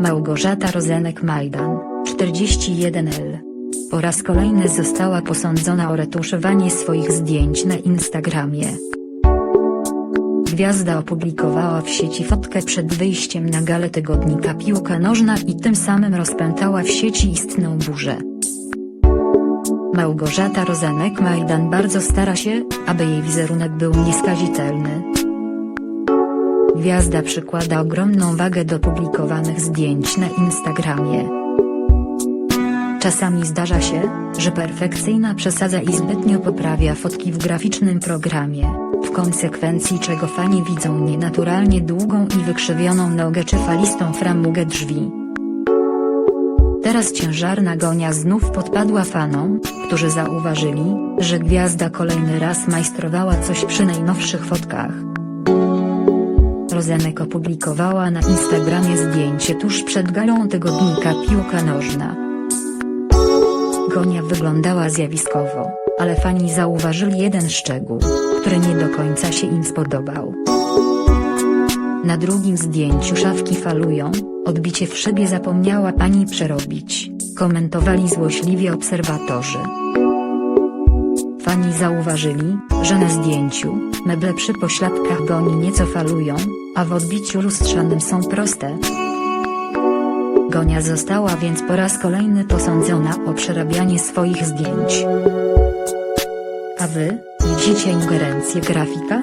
Małgorzata Rozenek-Majdan, 41L. Po raz kolejny została posądzona o retuszowanie swoich zdjęć na Instagramie. Gwiazda opublikowała w sieci fotkę przed wyjściem na galę tygodnika Piłka Nożna i tym samym rozpętała w sieci istną burzę. Małgorzata Rozenek-Majdan bardzo stara się, aby jej wizerunek był nieskazitelny. Gwiazda przykłada ogromną wagę do publikowanych zdjęć na Instagramie. Czasami zdarza się, że perfekcyjna przesadza i zbytnio poprawia fotki w graficznym programie, w konsekwencji czego fani widzą nienaturalnie długą i wykrzywioną nogę czy falistą framugę drzwi. Teraz ciężarna gonia znów podpadła fanom, którzy zauważyli, że gwiazda kolejny raz majstrowała coś przy najnowszych fotkach. Rozenek opublikowała na Instagramie zdjęcie tuż przed galą tygodnika Piłka Nożna. Gonia wyglądała zjawiskowo, ale fani zauważyli jeden szczegół, który nie do końca się im spodobał. Na drugim zdjęciu szafki falują, odbicie w szybie zapomniała pani przerobić, komentowali złośliwie obserwatorzy. Fani zauważyli, że na zdjęciu, meble przy pośladkach goni nieco falują, a w odbiciu lustrzanym są proste. Gonia została więc po raz kolejny posądzona o przerabianie swoich zdjęć. A wy, widzicie ingerencję grafika?